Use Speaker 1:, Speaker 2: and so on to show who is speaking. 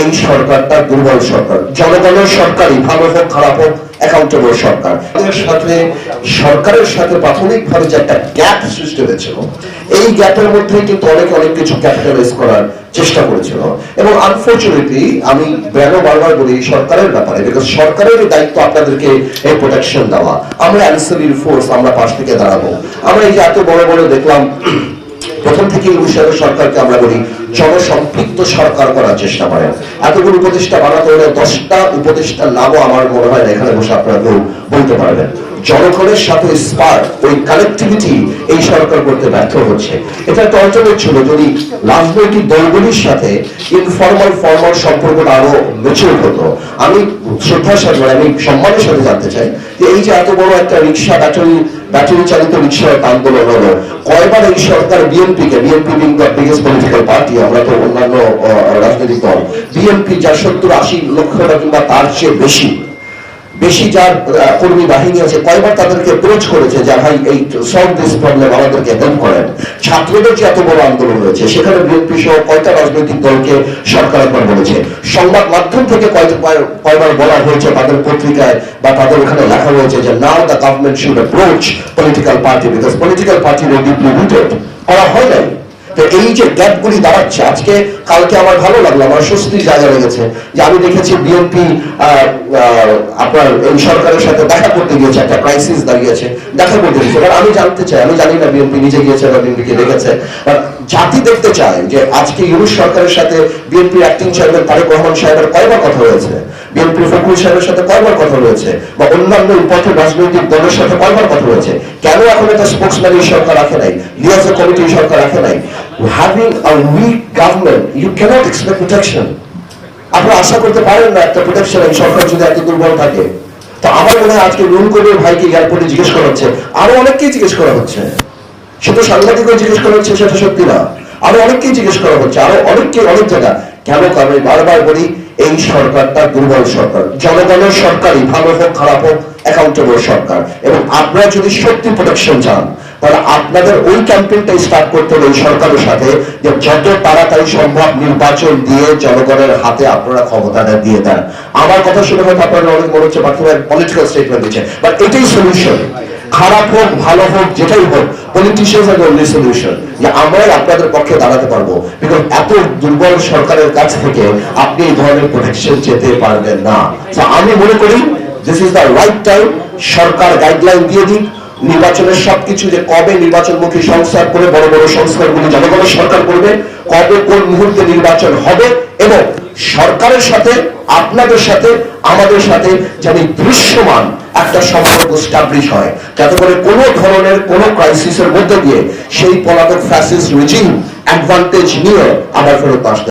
Speaker 1: এই সরকারটা দুর্বল সরকার। জনগণের সরকারই ভালো হোক, খারাপ হোক অ্যাকাউন্টেবল সরকার। সাথে, সরকারের সাথে প্রাথমিকভাবে যে একটা গ্যাপ সৃষ্টি হয়েছিল, এই গ্যাপের মধ্যে কিন্তু অনেক অনেক কিছু ক্যাপিটালাইজ করার চেষ্টা করেছিল। এবং আনফর্চুনেটলি আমি বেরো বারবার বলি, সরকারের ব্যাপারে বিকজ সরকারের দায়িত্ব আপনাদেরকে এই প্রোটেকশন দেওয়া। আমরা অ্যান্সারির ফোর্স আমরা পাশ থেকে দাঁড়াবো। আমরা এই যে এত বড় বড় দেখলাম, প্রথম থেকে ইউনিশনের সরকারকে আমরা বলি জনসম্পৃক্ত সরকার করার চেষ্টা করেন। এতগুলো উপদেষ্টা বানাতে হলে দশটা উপদেষ্টা লাভও আমার মনে হয় এখানে বসে আপনারা কেউ বলতে পারবেন। জনগণের সাথে স্পার্ক ওই কানেক্টিভিটি এই সরকার করতে ব্যর্থ হচ্ছে। এটা একটা অল্টারনেট ছিল, যদি রাজনৈতিক দলগুলির সাথে ইনফর্মাল ফর্মাল সম্পর্কটা আরও মেচুর হতো। আমি শ্রদ্ধার সাথে মানে আমি সম্মানের সাথে জানতে চাই যে এই যে এত বড় একটা রিক্সা ব্যাটারি ব্যাটারি চালিত রিক্সা আন্দোলন হলো, কয়বার এই সরকার BNP K BNP being the biggest political party আমরা তো অন্যান্য রাজনৈতিক দল। বিএনপি যার সত্তর, আশি লক্ষ টাকা কিংবা তার চেয়ে বেশি বেশি যার কর্মী বাহিনী আছে, কয়বার তাদেরকে অ্যাপ্রোচ করেছে যে, ভাই, এই সলভ দিস প্রবলেম আমাদেরকে হেল্প করেন। ছাত্রদের যে এত বড় আন্দোলন হয়েছে সেখানে বিএনপি সহ কয়টা রাজনৈতিক দলকে সরকার একবার বলেছে। সংবাদ মাধ্যম থেকে কয়বার বলা হয়েছে তাদের পত্রিকায় বা তাদের ওখানে লেখা হয়েছে যে now the government should approach political party because political party deeply rooted করা হয় নাই। তো এই যে গ্যাপগুলি দাঁড়াচ্ছে, আজকে কালকে আমার ভালো লাগল, আমার স্বস্তির জায়গা লেগেছে। যে আমি দেখেছি বিএনপি আপনার এই সরকারের সাথে দেখা করতে গিয়েছে, একটা ক্রাইসিস দাঁড়িয়েছে, দেখা করতে গিয়েছে। এবার আমি জানতে চাই, আমি জানি না বিএনপি নিজে গিয়েছে বা বিএনপিকে দেখেছে জাতি দেখতে চায় যে আজকে ইউনুস সরকারের সাথে BNP acting chairman Tarique Rahman সাহেবের কয়বার কথা হয়েছে? বিএনপি ফখরুল সাহেবের সাথে কয়বার কথা হয়েছে? বা অন্যান্য পথে রাজনৈতিক দলের সাথে কয়বার কথা হয়েছে? কেন এখন একটা স্পোক্সম্যান এই সরকার রাখে নাই? লিয়াজা কমিটি সরকার রাখে নাই? Having a week government you can't expect protection আপনারা আশা করতে পারেন না একটা প্রোটেকশন এই সরকার যদি এত দুর্বল থাকে। তো আমার মনে হয় আজকে নুন কবির ভাইকে এয়ারপোর্টে জিজ্ঞেস করা হচ্ছে। আরও অনেককেই জিজ্ঞেস করা হচ্ছে। শুধু সাংবাদিকও জিজ্ঞেস করা হচ্ছে সেটা সত্যি না। আরও অনেককেই জিজ্ঞেস করা হচ্ছে। আরও অনেককে, অনেক জায়গা। কেন আমি বারবার বলি, এই সরকারটা দুর্বল সরকার। জনগণের সরকারই ভালো হোক, খারাপ হোক অ্যাকাউন্টেবল সরকার। এবং আপনারা যদি সত্যি প্রোটেকশন চান, তাহলে আপনাদের ওই ক্যাম্পেইনটা স্টার্ট করতে হবে সরকারের সাথে যে যত তাড়াতাড়ি সম্ভব নির্বাচন দিয়ে জনগণের হাতে আপনারা ক্ষমতাটা দিয়ে দেন। আমার কথা শুনে হয়তো আপনারা অনেক মনে হচ্ছে বাকি পলিটিক্যাল স্টেটমেন্ট দিচ্ছে বাট এটাই সলিউশন খারাপ হোক, ভালো হোক, যেটাই হোক পলিটিশিয়ান আর অনলি সলিউশন যে আমরাই আপনাদের পক্ষে দাঁড়াতে পারব। বিকজ এত দুর্বল সরকারের কাছ থেকে আপনি এই ধরনের প্রোটেকশন যেতে পারবেন না। আমি মনে করি this is the right time Sarkar guideline দিয়ে দিক, নির্বাচনের সবকিছু যে কবে নির্বাচনমুখী সংস্কার করে বড় বড় সংস্কারগুলি জনগণের সরকার করবে, কবে কোন মুহূর্তে নির্বাচন হবে এবং সরকারের সাথে, আপনাদের সাথে, আমাদের সাথে যেন দৃশ্যমান একটা সম্পর্ক স্টাবলিশ হয়, যাতে করে কোনো ধরনের কোনো ক্রাইসিসের মধ্যে দিয়ে সেই পলাতক ফ্যাসিস রেজিম অ্যাডভান্টেজ নিয়ে আবার ফেরত আসতে